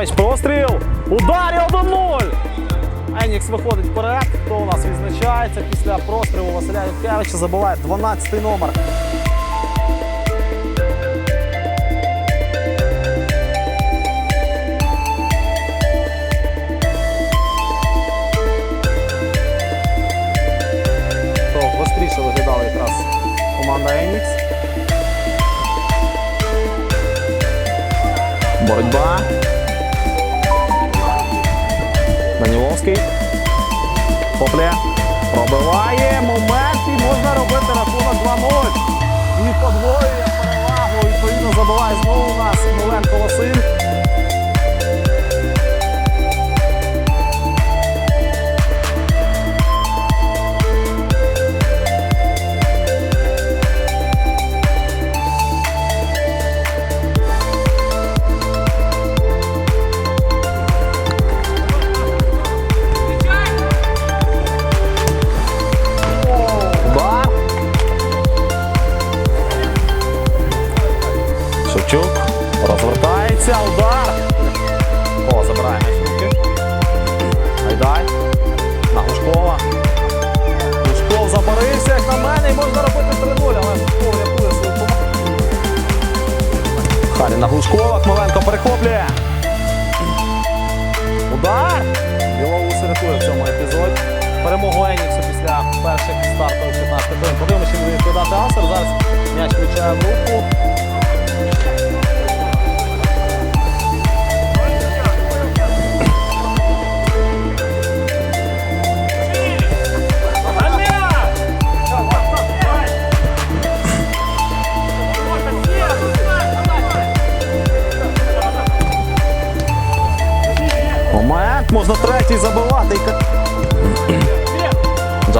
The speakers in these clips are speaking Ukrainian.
Яцкевич простріл. Удар і 1-0. Енікс виходить вперед. Хто у нас відзначається після прострілу Василя Яцкевича забиває 12-й номер. Боротьба. Даніловський. Попле. Пробиває момент і можна робити рахунок 2-0. І подвоює перевагу. Відповідно забиває знову у нас Миленко Василь. Шевчук. Розвертається. Удар. О, забирає м'яч руки. Гайдай. На Гушкова. Гушков забарився, як на мене, і можна робити 3-0, але Гушков рятує свою команду. Харі на Глушкова. Хмеленко перехоплює. Удар. Білоус рятує в цьому епізоді. Перемогу Еніксу після перших стартових 15 хвилин. Подивимося, чи буде відповідати Ансер. Зараз м'яч включає в руку.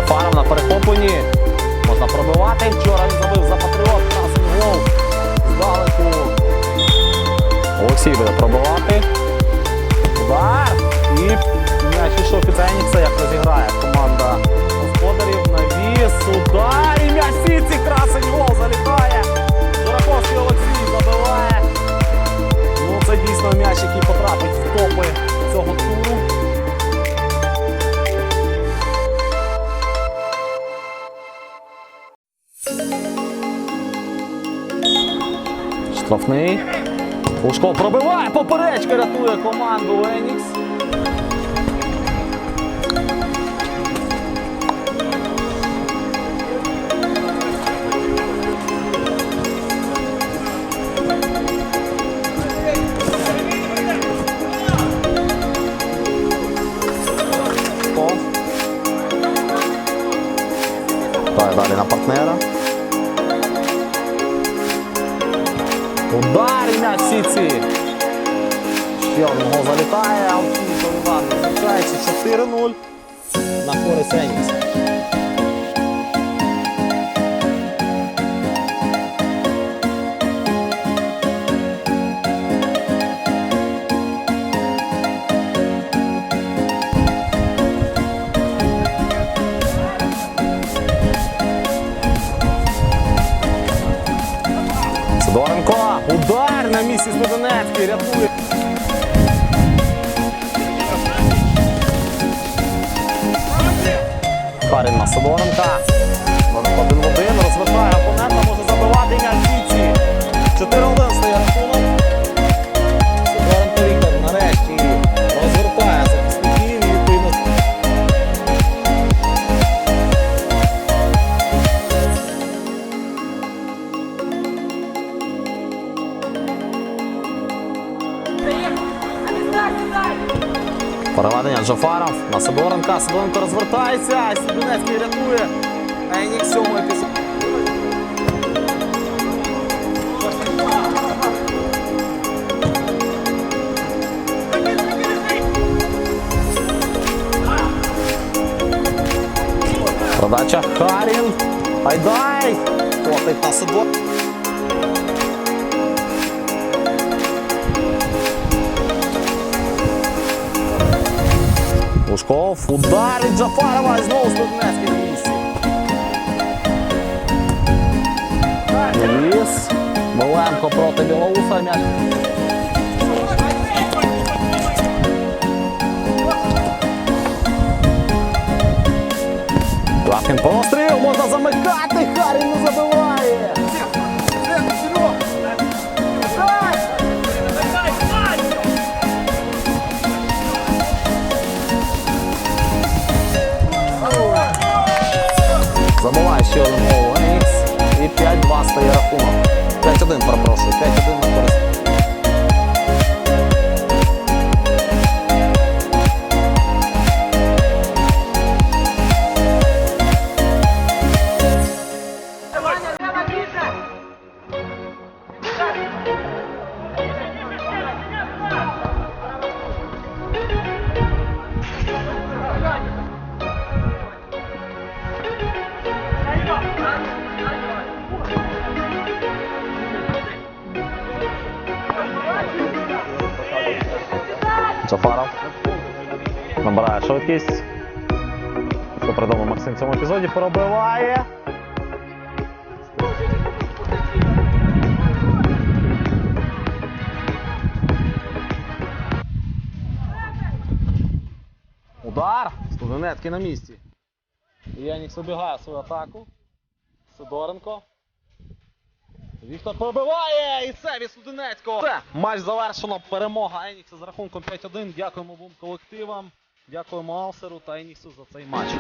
Джафаров на перехопленні. Можна пробивати. Вчора він забив за патріот. Пасинг гол. Здалеку. Олексій буде пробивати. Удар. Штрафний. Пушков пробиває, поперечка рятує команду Енікс. Удар і м'яч сіці. Ще один залітає, а втім, Іван визначається 4-0 на користь Енікс. На місці Студенецький, рятує. Харін на Переведення Джафаров на Сидоренка. Сидоренко розвертається. Сідунецький рятує. Енік сьомий епізод. Продача Харін. Айдай! Котить на Сидоренка. Лужков ударить Джафарова і знову Студнецький на місці. Ліс. Миленко проти Білоуса. М'яч. Лапкін постріл, можна замикати, Харін не забиває. Забуває ще один гол Енікс. І 5-2 стає рахунок. 5-1, перепрошую, 5-1 на користь. Джафаров. Набирає швидкість. Що придумав Максим в цьому епізоді. Пробиває. Удар. Студенецький на місці. Янікс обігає свою атаку. Сидоренко. Віктор пробиває! І це від Студенецького. Все, матч завершено. Перемога Енікса з рахунком 5-1. Дякуємо обом колективам. Дякуємо Алсеру та Еніксу за цей матч.